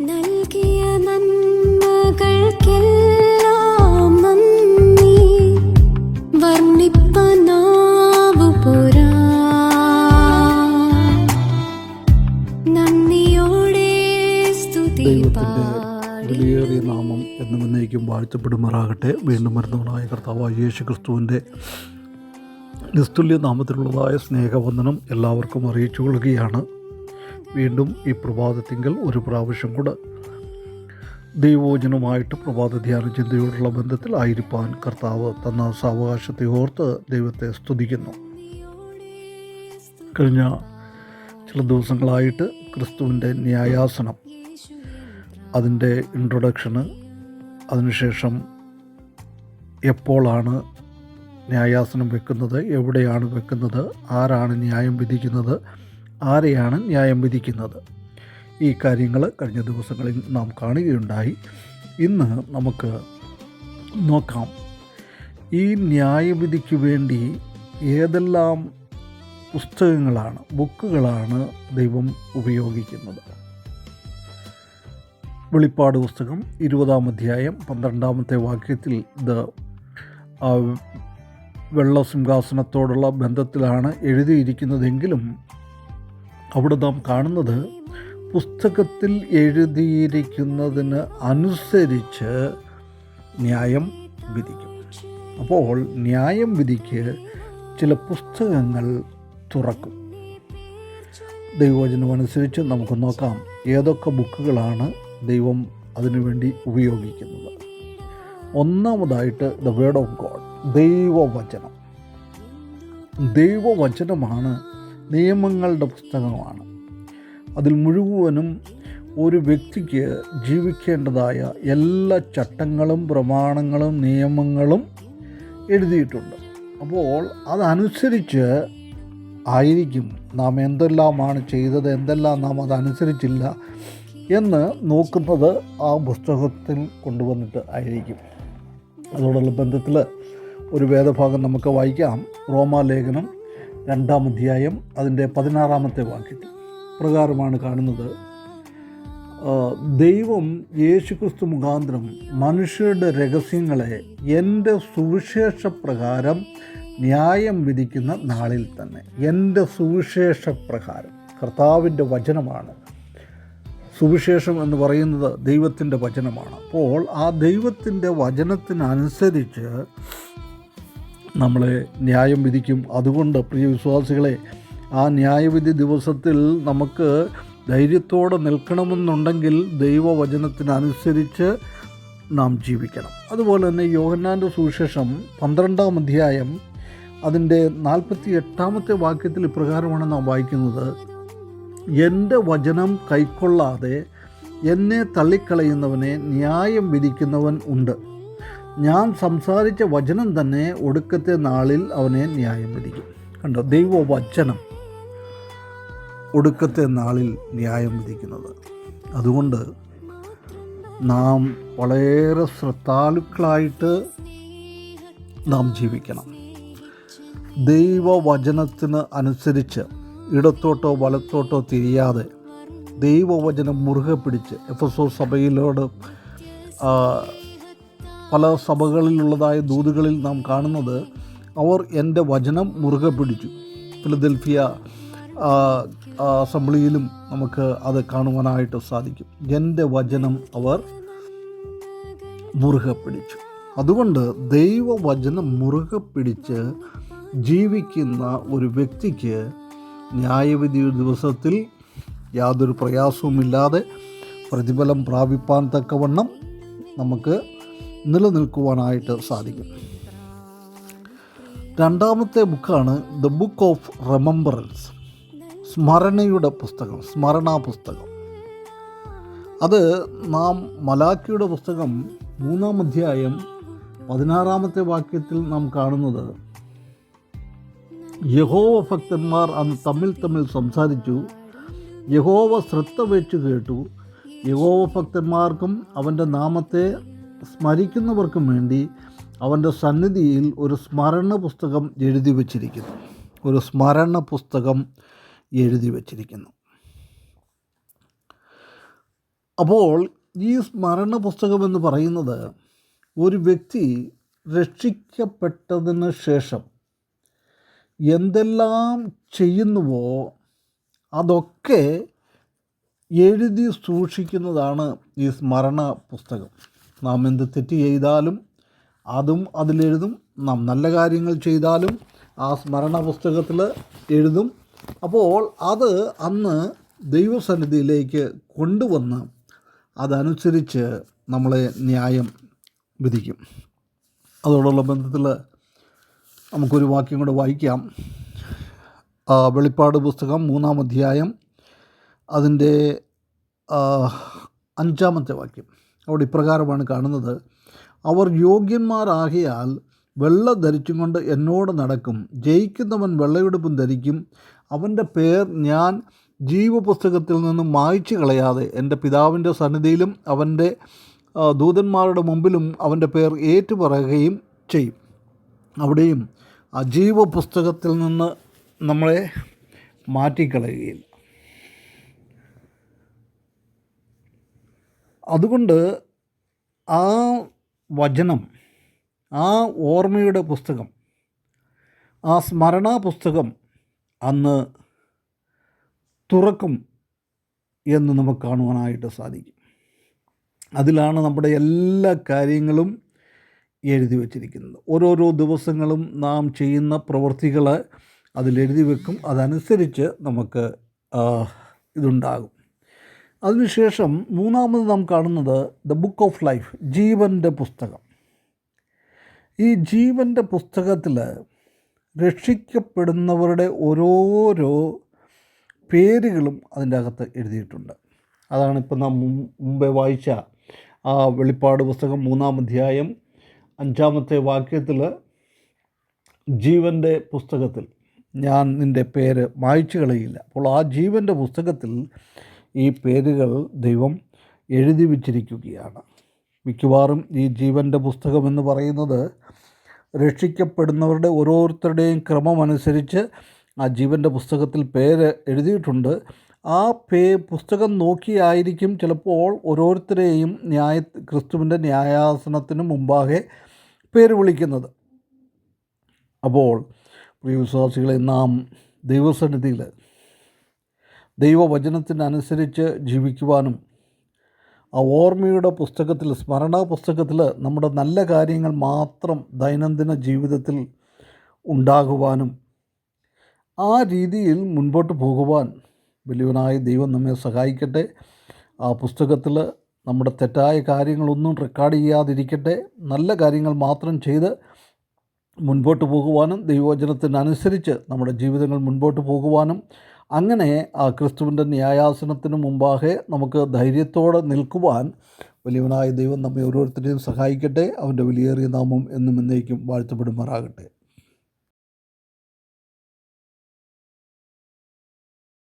നൽകിയ നന്മകൾക്കെല്ലാം നന്ദി. വർണിപ്പനാവു പോരാ. നന്ദിയോടെ സ്തുതി വിലയേറിയ നാമം എന്ന് വാഴ്ത്തപ്പെടുമാറാകട്ടെ. വീണ്ടും വരുന്നവനായ കർത്താവായ യേശു ക്രിസ്തുവിന്റെ നിസ്തുല്യ നാമത്തിലുള്ളതായ സ്നേഹവന്ദനം എല്ലാവർക്കും അറിയിച്ചു കൊള്ളുകയാണ്. വീണ്ടും ഈ പ്രഭാതത്തിങ്കൽ ഒരു പ്രാവശ്യം കൂടെ ദൈവവചനവുമായിട്ട് പ്രഭാത ധ്യാന ചിന്തയോടുള്ള ബന്ധത്തിൽ ആയിരിക്കാൻ കർത്താവ് തന്ന സാവകാശത്തെ ഓർത്ത് ദൈവത്തെ സ്തുതിക്കുന്നു. കഴിഞ്ഞ ചില ദിവസങ്ങളായിട്ട് ക്രിസ്തുവിന്റെ ന്യായാസനം അതിന്റെ ഇൻട്രൊഡക്ഷന് അതിനുശേഷം എപ്പോഴാണ് ന്യായാസനം വെക്കുന്നത് എവിടെയാണ് വെക്കുന്നത് ആരാണ് ന്യായം വിധിക്കുന്നത് ആരെയാണ് ന്യായം വിധിക്കുന്നത്? ഈ കാര്യങ്ങൾ കഴിഞ്ഞ ദിവസങ്ങളിൽ നാം കാണുകയുണ്ടായി. ഇന്ന് നമുക്ക് നോക്കാം. ഈ ന്യായവിധിക്ക് വേണ്ടി ഏതെല്ലാം പുസ്തകങ്ങളാണ് ബുക്കുകളാണ് ദൈവം ഉപയോഗിക്കുന്നത്? വെളിപ്പാട് പുസ്തകം ഇരുപതാം അധ്യായം പന്ത്രണ്ടാമത്തെ വാക്യത്തിൽ ഇത് വെള്ളസിംഹാസനത്തോടുള്ള വെള്ള സിംഹാസനത്തോടുള്ള ബന്ധത്തിലാണ് എഴുതിയിരിക്കുന്നതെങ്കിലും അവിടെ നാം കാണുന്നത് പുസ്തകത്തിൽ എഴുതിയിരിക്കുന്നതിന് അനുസരിച്ച് ന്യായം വിധിക്കും. അപ്പോൾ ന്യായം വിധിക്ക് ചില പുസ്തകങ്ങൾ തുറക്കും. ദൈവവചനം അനുസരിച്ച് നമുക്ക് നോക്കാം. ഏതൊക്കെ ബുക്കുകളാണ് ദൈവം അതിനുവേണ്ടി ഉപയോഗിക്കുന്നത്? ഒന്നാമതായിട്ട് ദ വേർഡ് ഓഫ് ഗോഡ് ദൈവവചനം. ദൈവവചനമാണ് നിയമങ്ങളുടെ പുസ്തകമാണ്. അതിൽ മുഴുവനും ഒരു വ്യക്തിക്ക് ജീവിക്കേണ്ടതായ എല്ലാ ചട്ടങ്ങളും പ്രമാണങ്ങളും നിയമങ്ങളും എഴുതിയിട്ടുണ്ട്. അപ്പോൾ അതനുസരിച്ച് ആയിരിക്കും നാം എന്തെല്ലാമാണ് ചെയ്തത് എന്തെല്ലാം നാം അതനുസരിച്ചില്ല എന്ന് നോക്കുന്നത് ആ പുസ്തകത്തിൽ കൊണ്ടുവന്നിട്ട് ആയിരിക്കും. അതോടുള്ള ബന്ധത്തിൽ ഒരു വേദഭാഗം നമുക്ക് വായിക്കാം. റോമാലേഖനം രണ്ടാം അധ്യായം അതിന്റെ പതിനാറാമത്തെ വാക്യത്തിൽ പ്രകാരമാണ് കാണുന്നത്. ദൈവം യേശുക്രിസ്തു മുഖാന്തരം മനുഷ്യരുടെ രഹസ്യങ്ങളെ എന്റെ സുവിശേഷ പ്രകാരം ന്യായം വിധിക്കുന്ന നാളിൽ തന്നെ. എന്റെ സുവിശേഷ പ്രകാരം കർത്താവിന്റെ വചനമാണ്. സുവിശേഷം എന്ന് പറയുന്നത് ദൈവത്തിന്റെ വചനമാണ്. അപ്പോൾ ആ ദൈവത്തിന്റെ വചനത്തിനനുസരിച്ച് നമ്മളെ ന്യായം വിധിക്കും. അതുകൊണ്ട് പ്രിയ വിശ്വാസികളെ ആ ന്യായവിധി ദിവസത്തിൽ നമുക്ക് ധൈര്യത്തോടെ നിൽക്കണമെന്നുണ്ടെങ്കിൽ ദൈവവചനത്തിനനുസരിച്ച് നാം ജീവിക്കണം. അതുപോലെ തന്നെ യോഹന്നാന്റെ സുവിശേഷം പന്ത്രണ്ടാം അധ്യായം അതിന്റെ നാൽപ്പത്തി എട്ടാമത്തെ വാക്യത്തിൽ ഇപ്രകാരമാണ് നാം വായിക്കുന്നത്. എന്റെ വചനം കൈക്കൊള്ളാതെ എന്നെ തള്ളിക്കളയുന്നവനെ ന്യായം വിധിക്കുന്നവൻ ഉണ്ട്. ഞാൻ സംസാരിച്ച വചനം തന്നെ ഒടുക്കത്തെ നാളിൽ അവനെ ന്യായം വിധിക്കും. കണ്ടോ? ദൈവവചനം ഒടുക്കത്തെ നാളിൽ ന്യായം വിധിക്കുന്നത്. അതുകൊണ്ട് നാം വളരെ ശ്രദ്ധാലുക്കളായിട്ട് നാം ജീവിക്കണം. ദൈവവചനത്തിന് അനുസരിച്ച് ഇടത്തോട്ടോ വലത്തോട്ടോ തിരിയാതെ ദൈവവചനം മുറുകെ പിടിച്ച് എഫ് എസ് ഒ സഭയിലോട് പല സഭകളിലുള്ളതായ ദൂതുകളിൽ നാം കാണുന്നത് അവർ എന്റെ വചനം മുറുകെ പിടിച്ചു. ഫിലദൽഫിയ അസംബ്ലിയിലും നമുക്ക് അത് കാണുവാനായിട്ട് സാധിക്കും. എന്റെ വചനം അവർ മുറുകെ പിടിച്ചു. അതുകൊണ്ട് ദൈവവചനം മുറുകെ പിടിച്ച് ജീവിക്കുന്ന ഒരു വ്യക്തിക്ക് ന്യായവിധി ദിവസത്തിൽ യാതൊരു പ്രയാസവുമില്ലാതെ പ്രതിഫലം പ്രാപിപ്പാൻ തക്കവണ്ണം നമുക്ക് നിലനിൽക്കുവാനായിട്ട് സാധിക്കും. രണ്ടാമത്തെ ബുക്കാണ് ദ ബുക്ക് ഓഫ് റിമംബറൻസ് സ്മരണയുടെ പുസ്തകം സ്മരണാ പുസ്തകം അത് നാം മലാക്കിയുടെ പുസ്തകം മൂന്നാം അധ്യായം പതിനാറാമത്തെ വാക്യത്തിൽ നാം കാണുന്നത് യഹോവ ഭക്തന്മാർ അന്ന് തമ്മിൽ തമ്മിൽ സംസാരിച്ചു. യഹോവ ശ്രദ്ധ വെച്ചു കേട്ടു. യഹോവ ഭക്തന്മാർക്കും അവന്റെ നാമത്തെ സ്മരിക്കുന്നവർക്കും വേണ്ടി അവന്റെ സന്നിധിയിൽ ഒരു സ്മരണ പുസ്തകം എഴുതി വച്ചിരിക്കുന്നു. ഒരു സ്മരണ പുസ്തകം എഴുതി വച്ചിരിക്കുന്നു. അപ്പോൾ ഈ സ്മരണ പുസ്തകം എന്ന് പറയുന്നത് ഒരു വ്യക്തി രക്ഷിക്കപ്പെട്ടതിന് ശേഷം എന്തെല്ലാം ചെയ്യുന്നുവോ അതൊക്കെ എഴുതി സൂക്ഷിക്കുന്നതാണ് ഈ സ്മരണ പുസ്തകം. നാം എന്ത് തെറ്റ് ചെയ്താലും അതും അതിലെഴുതും. നാം നല്ല കാര്യങ്ങൾ ചെയ്താലും ആ സ്മരണ പുസ്തകത്തിൽ എഴുതും. അപ്പോൾ അത് അന്ന് ദൈവസന്നിധിയിലേക്ക് കൊണ്ടുവന്ന് അതനുസരിച്ച് നമ്മളെ ന്യായം വിധിക്കും. അതോടുള്ള ബന്ധത്തിൽ നമുക്കൊരു വാക്യം കൂടെ വായിക്കാം. വെളിപ്പാട് പുസ്തകം മൂന്നാം അധ്യായം അതിന്റെ അഞ്ചാമത്തെ വാക്യം. അവിടെ ഇപ്രകാരമാണ് കാണുന്നത്. അവർ യോഗ്യന്മാരാകിയാൽ വെള്ള ധരിച്ചും കൊണ്ട് എന്നോട് നടക്കും. ജയിക്കുന്നവൻ വെള്ളയുടുപ്പും ധരിക്കും. അവന്റെ പേർ ഞാൻ ജീവപുസ്തകത്തിൽ നിന്നും മായ്ച്ചു കളയാതെ എന്റെ പിതാവിന്റെ സന്നിധിയിലും അവന്റെ ദൂതന്മാരുടെ മുമ്പിലും അവന്റെ പേർ ഏറ്റുപറയുകയും ചെയ്യും. അവിടെയും ആ ജീവപുസ്തകത്തിൽ നിന്ന് നമ്മളെ മാറ്റിക്കളയുകയില്ല അതുകൊണ്ട് ആ വചനം ആ ഓർമ്മയുടെ പുസ്തകം ആ സ്മരണാ പുസ്തകം അന്ന് തുറക്കും എന്ന് നമുക്ക് കാണുവാനായിട്ട് സാധിക്കും. അതിലാണ് നമ്മുടെ എല്ലാ കാര്യങ്ങളും എഴുതി വച്ചിരിക്കുന്നത്. ഓരോരോ ദിവസങ്ങളും നാം ചെയ്യുന്ന പ്രവൃത്തികൾ അതിലെഴുതി വെക്കും. അതനുസരിച്ച് നമുക്ക് ഇതുണ്ടാകും. അതിനുശേഷം മൂന്നാമത് നാം കാണുന്നത് ദ ബുക്ക് ഓഫ് ലൈഫ് ജീവന്റെ പുസ്തകം. ഈ ജീവന്റെ പുസ്തകത്തിൽ രക്ഷിക്കപ്പെടുന്നവരുടെ ഓരോരോ പേരുകളും അതിന്റെ അകത്ത് എഴുതിയിട്ടുണ്ട്. അതാണ് ഇപ്പം നാം മുമ്പേ വായിച്ച ആ വെളിപ്പാട് പുസ്തകം മൂന്നാം അധ്യായം അഞ്ചാമത്തെ വാക്യത്തിൽ ജീവന്റെ പുസ്തകത്തിൽ. ഞാൻ നിന്റെ പേര് മായ്ച്ചു കളയില്ല. അപ്പോൾ ആ ജീവന്റെ പുസ്തകത്തിൽ ഈ പേരുകൾ ദൈവം എഴുതി വച്ചിരിക്കുകയാണ്. മിക്കവാറും ഈ ജീവന്റെ പുസ്തകമെന്ന് പറയുന്നത് രക്ഷിക്കപ്പെടുന്നവരുടെ ഓരോരുത്തരുടെയും ക്രമമനുസരിച്ച് ആ ജീവന്റെ പുസ്തകത്തിൽ പേര് എഴുതിയിട്ടുണ്ട്. ആ പേ പുസ്തകം നോക്കിയായിരിക്കും ചിലപ്പോൾ ഓരോരുത്തരെയും ന്യായ ക്രിസ്തുവിന്റെ ന്യായാസനത്തിന് മുമ്പാകെ പേര് വിളിക്കുന്നത്. അപ്പോൾ പ്രിയ വിശ്വാസികളെ നാം ദൈവസന്നിധിയിൽ ദൈവവചനത്തിനനുസരിച്ച് ജീവിക്കുവാനും ആ ഓർമ്മയുടെ പുസ്തകത്തിൽ സ്മരണ പുസ്തകത്തിൽ നമ്മുടെ നല്ല കാര്യങ്ങൾ മാത്രം ദൈനംദിന ജീവിതത്തിൽ ഉണ്ടാകുവാനും ആ രീതിയിൽ മുൻപോട്ട് പോകുവാൻ വലിയവനായ ദൈവം നമ്മെ സഹായിക്കട്ടെ. ആ പുസ്തകത്തിൽ നമ്മുടെ തെറ്റായ കാര്യങ്ങളൊന്നും റെക്കോർഡ് ചെയ്യാതിരിക്കട്ടെ. നല്ല കാര്യങ്ങൾ മാത്രം ചെയ്ത് മുൻപോട്ട് പോകുവാനും ദൈവവചനത്തിനനുസരിച്ച് നമ്മുടെ ജീവിതങ്ങൾ മുൻപോട്ട് പോകുവാനും അങ്ങനെ ക്രിസ്തുവിന്റെ ന്യായാസനത്തിന് മുമ്പാകെ നമുക്ക് ധൈര്യത്തോടെ നിൽക്കുവാൻ വലിയവനായ ദൈവം നമ്മെ ഓരോരുത്തരെയും സഹായിക്കട്ടെ. അവന്റെ വലിയേറിയ നാമം എന്നും എന്നേക്കും വാഴ്ത്തപ്പെടുമാറാകട്ടെ.